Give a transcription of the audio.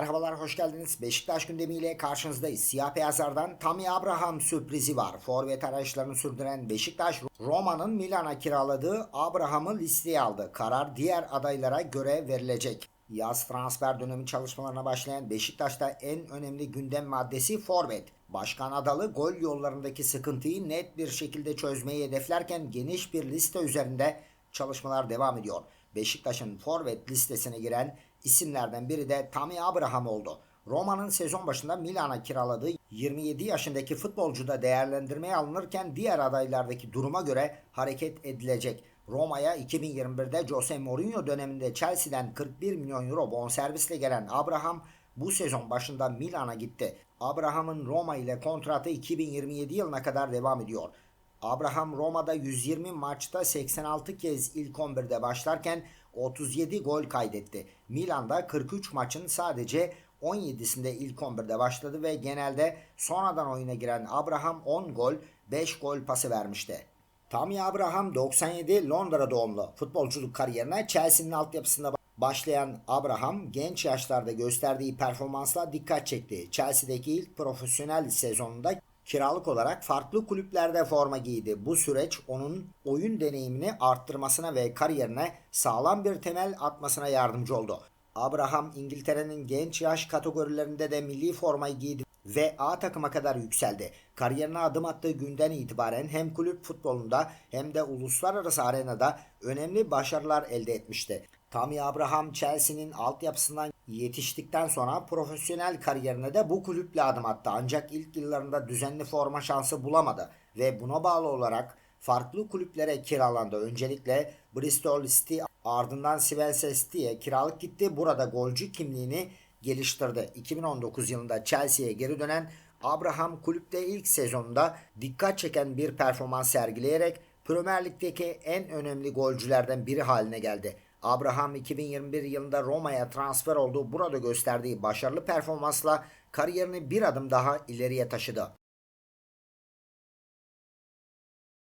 Merhabalar, hoş geldiniz. Beşiktaş gündemiyle karşınızdayız. Siyah beyazlardan Tammy Abraham sürprizi var. Forvet arayışlarını sürdüren Beşiktaş, Roma'nın Milan'a kiraladığı Abraham'ı listeye aldı. Karar diğer adaylara göre verilecek. Yaz transfer dönemi çalışmalarına başlayan Beşiktaş'ta en önemli gündem maddesi forvet. Başkan Adalı gol yollarındaki sıkıntıyı net bir şekilde çözmeyi hedeflerken geniş bir liste üzerinde çalışmalar devam ediyor. Beşiktaş'ın forvet listesine giren isimlerden biri de Tammy Abraham oldu. Roma'nın sezon başında Milan'a kiraladığı 27 yaşındaki futbolcu da değerlendirmeye alınırken diğer adaylardaki duruma göre hareket edilecek. Roma'ya 2021'de Jose Mourinho döneminde Chelsea'den 41 milyon euro bonservisle gelen Abraham bu sezon başında Milan'a gitti. Abraham'ın Roma ile kontratı 2027 yılına kadar devam ediyor. Abraham Roma'da 120 maçta 86 kez ilk 11'de başlarken 37 gol kaydetti. Milan'da 43 maçın sadece 17'sinde ilk 11'de başladı ve genelde sonradan oyuna giren Abraham 10 gol, 5 gol pası vermişti. Tammy Abraham 97 Londra doğumlu. Futbolculuk kariyerine Chelsea'nin altyapısında başlayan Abraham genç yaşlarda gösterdiği performansla dikkat çekti. Chelsea'deki ilk profesyonel sezonunda kiralık olarak farklı kulüplerde forma giydi. Bu süreç onun oyun deneyimini arttırmasına ve kariyerine sağlam bir temel atmasına yardımcı oldu. Abraham İngiltere'nin genç yaş kategorilerinde de milli formayı giydi ve A takıma kadar yükseldi. Kariyerine adım attığı günden itibaren hem kulüp futbolunda hem de uluslararası arenada önemli başarılar elde etmişti. Tammy Abraham Chelsea'nin altyapısından yetiştikten sonra profesyonel kariyerine de bu kulüple adım attı. Ancak ilk yıllarında düzenli forma şansı bulamadı ve buna bağlı olarak farklı kulüplere kiralandı. Öncelikle Bristol City ardından Swansea City'ye kiralık gitti. Burada golcü kimliğini geliştirdi. 2019 yılında Chelsea'ye geri dönen Abraham kulüpte ilk sezonunda dikkat çeken bir performans sergileyerek Premier Lig'deki en önemli golcülerden biri haline geldi. Abraham 2021 yılında Roma'ya transfer olduğu burada gösterdiği başarılı performansla kariyerini bir adım daha ileriye taşıdı.